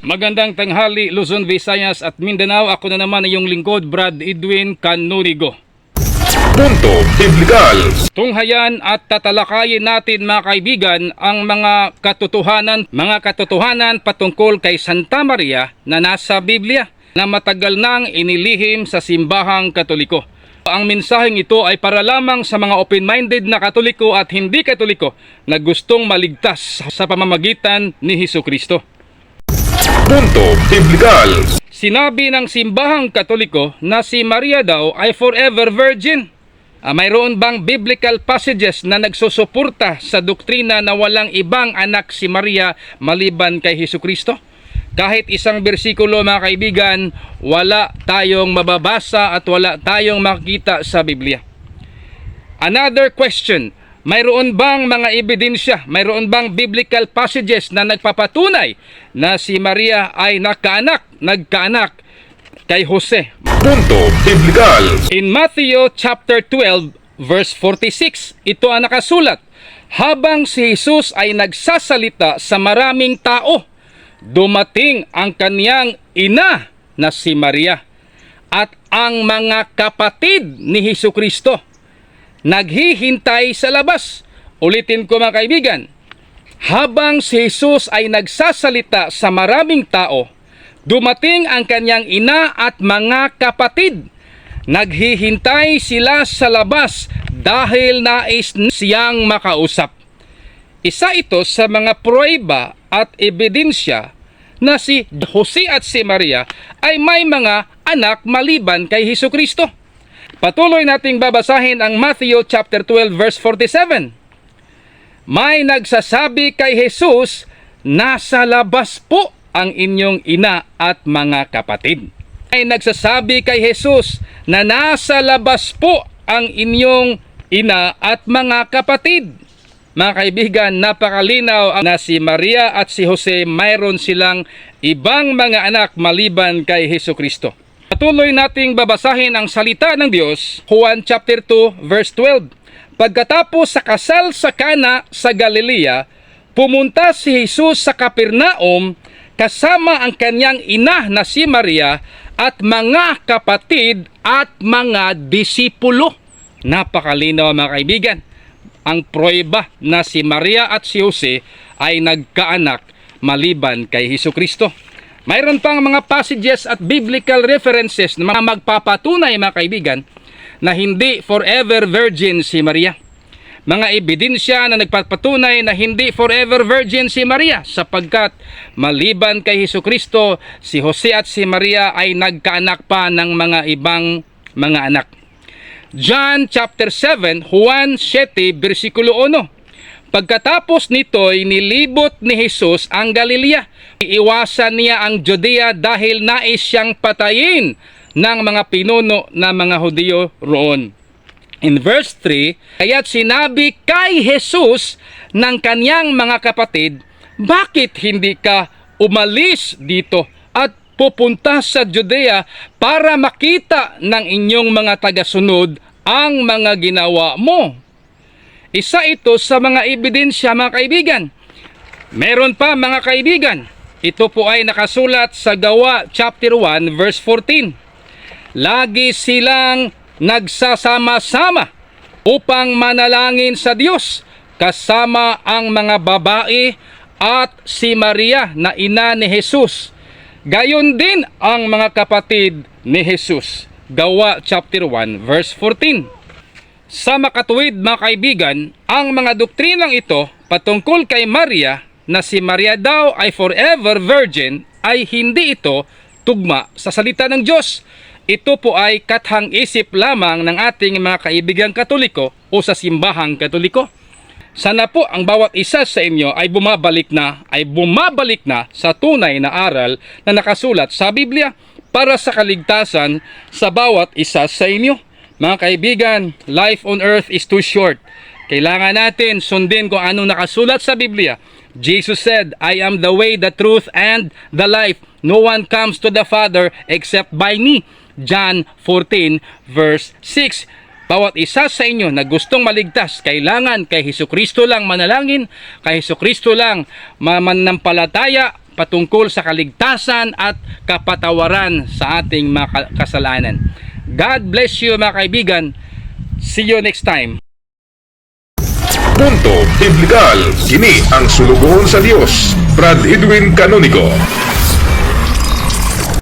Magandang tanghali Luzon, Visayas at Mindanao. Ako na naman iyong lingkod, Brad Edwin Canurigo. Punto Biblikal. Tunghayan at tatalakayin natin mga kaibigan ang mga katotohanan, mga katotohanan patungkol kay Santa Maria na nasa Biblia na matagal nang inilihim sa simbahang katoliko. Ang mensaheng ito ay para lamang sa mga open-minded na katoliko at hindi katoliko na gustong maligtas sa pamamagitan ni Hesus Kristo. Punto Biblikal. Sinabi ng simbahang katoliko na si Maria daw ay forever virgin. Ah, mayroon bang biblical passages na nagsusuporta sa doktrina na walang ibang anak si Maria maliban kay Hesus Kristo? Kahit isang bersikulo mga kaibigan, wala tayong mababasa at wala tayong makikita sa Biblia. Another question, mayroon bang mga ebidensya, mayroon bang biblical passages na nagpapatunay na si Maria ay nakaanak, nagkaanak kay Jose? Punto Biblikal. In Matthew chapter 12 verse 46, ito ang nakasulat. Habang si Jesus ay nagsasalita sa maraming tao, dumating ang kaniyang ina na si Maria at ang mga kapatid ni Hesus Kristo naghihintay sa labas. Ulitin ko mga kaibigan, habang si Jesus ay nagsasalita sa maraming tao, dumating ang kanyang ina at mga kapatid. Naghihintay sila sa labas dahil nais siyang makausap. Isa ito sa mga pruweba at ebidensya na si Jose at si Maria ay may mga anak maliban kay Hesus Kristo. Patuloy nating babasahin ang Matthew chapter 12 verse 47. May nagsasabi kay Jesus, nasa labas po ang inyong ina at mga kapatid. May nagsasabi kay Jesus na nasa labas po ang inyong ina at mga kapatid. Mga kaibigan, napakalinaw na si Maria at si Jose mayroon silang ibang mga anak maliban kay Hesus Kristo. Patuloy nating babasahin ang salita ng Diyos, Juan chapter 2 verse 12. Pagkatapos sa kasal sa Kana sa Galilea, pumunta si Jesus sa Kapernaum kasama ang kanyang ina na si Maria at mga kapatid at mga disipulo. Napakalinaw mga kaibigan. Ang pruweba na si Maria at si Jose ay nagkaanak maliban kay Hesus Kristo. Mayroon pang mga passages at biblical references na mga magpapatunay mga kaibigan na hindi forever virgin si Maria. Mga ebidensya na nagpapatunay na hindi forever virgin si Maria sapagkat maliban kay Hesus Kristo, si Jose at si Maria ay nagkaanak pa ng mga ibang mga anak. John chapter 7, Juan 7, versikulo 1. Pagkatapos nito'y nilibot ni Jesus ang Galilea. Iiwasan niya ang Judea dahil nais siyang patayin ng mga pinuno na mga Hudyo roon. In verse 3, kaya't sinabi kay Jesus ng kanyang mga kapatid, Bakit hindi ka umalis dito at pupunta sa Judea para makita ng inyong mga tagasunod ang mga ginawa mo? Isa ito sa mga ebidensya mga kaibigan. Meron pa mga kaibigan. Ito po ay nakasulat sa Gawa chapter 1 verse 14. Lagi silang nagsasama-sama upang manalangin sa Diyos kasama ang mga babae at si Maria na ina ni Jesus. Gayon din ang mga kapatid ni Jesus. Gawa chapter 1 verse 14. Sa makatuwid mga kaibigan, ang mga doktrinang ito patungkol kay Maria na si Maria daw ay forever virgin ay hindi ito tugma sa salita ng Diyos. Ito po ay kathang isip lamang ng ating mga kaibigang katoliko o sa simbahang katoliko. Sana po ang bawat isa sa inyo ay bumabalik na, ay bumabalik na sa tunay na aral na nakasulat sa Biblia para sa kaligtasan sa bawat isa sa inyo. Mga kaibigan, life on earth is too short. Kailangan natin sundin kung anong nakasulat sa Biblia. Jesus said, I am the way, the truth, and the life. No one comes to the Father except by me. John 14 verse 6. Bawat isa sa inyo na gustong maligtas, kailangan kay Hesus Kristo lang manalangin, kay Hesus Kristo lang mamanampalataya patungkol sa kaligtasan at kapatawaran sa ating mga ka- kasalanan. God bless you mga kaibigan. See you next time. Punto Biblikal. Kini ang sulugohon sa Dios. Brad Edwin Canonico.